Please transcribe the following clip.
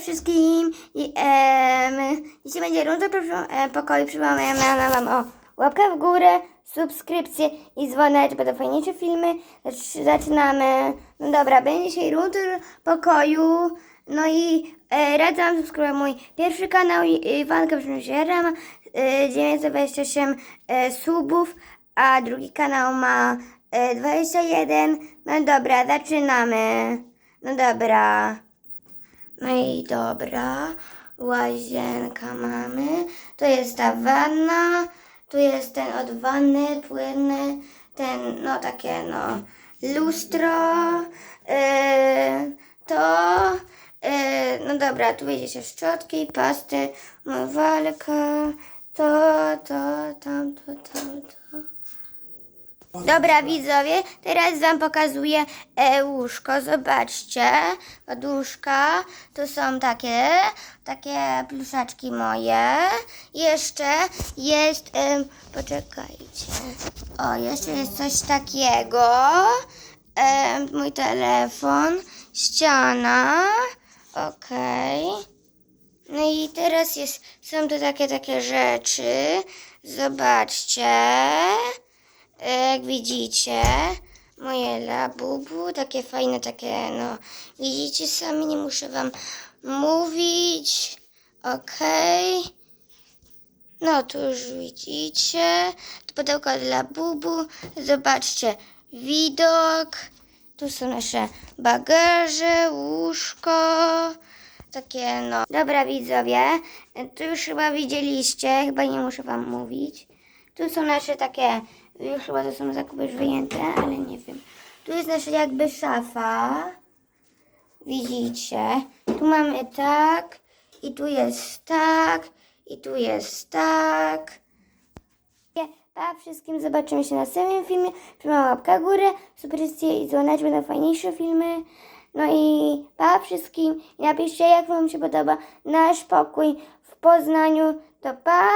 Wszystkim. I, em, dzisiaj będzie runda e, pokoju. Przypominam wam o łapkę w górę, subskrypcję i dzwonek, będą fajniejsze filmy. Zacz- Zaczynamy. No dobra, będzie dzisiaj runda pokoju. No i e, radzę wam subskrybować mój pierwszy kanał Iwanka ma e, 928 e, subów, a drugi kanał ma e, 21. No dobra, zaczynamy. No dobra. No i dobra, łazienka mamy. Tu jest ta wanna, tu jest ten od wanny płynny, ten, no takie, no, lustro, yy, to, yy, no dobra, tu widzicie szczotki, pasty, umywalka, to, to, tamto, tamto. Dobra widzowie, teraz wam pokazuję e, łóżko. Zobaczcie, poduszka. Tu są takie, takie pluszaczki moje. Jeszcze jest, em, poczekajcie. O, jeszcze jest coś takiego. Em, mój telefon, ściana. Okej. No i teraz jest, są tu takie, takie rzeczy. Zobaczcie. Jak widzicie, moje labubu, takie fajne, takie, no, widzicie sami, nie muszę wam mówić. Okej. No, tu już widzicie. To pudełko dla bubu. Zobaczcie, widok. Tu są nasze bagaże, łóżko. Takie, no. Dobra, widzowie. Tu już chyba widzieliście, chyba nie muszę wam mówić. Tu są nasze takie, już chyba to są zakupy już wyjęte, ale nie wiem. Tu jest nasza jakby szafa. Widzicie? Tu mamy tak, i tu jest tak, i tu jest tak. Pa wszystkim, zobaczymy się na następnym filmie. Trzymam łapkę w górę, subskrypcję i dzwoneczek, będą fajniejsze filmy. No i pa wszystkim. I napiszcie, jak wam się podoba nasz pokój w Poznaniu. To pa!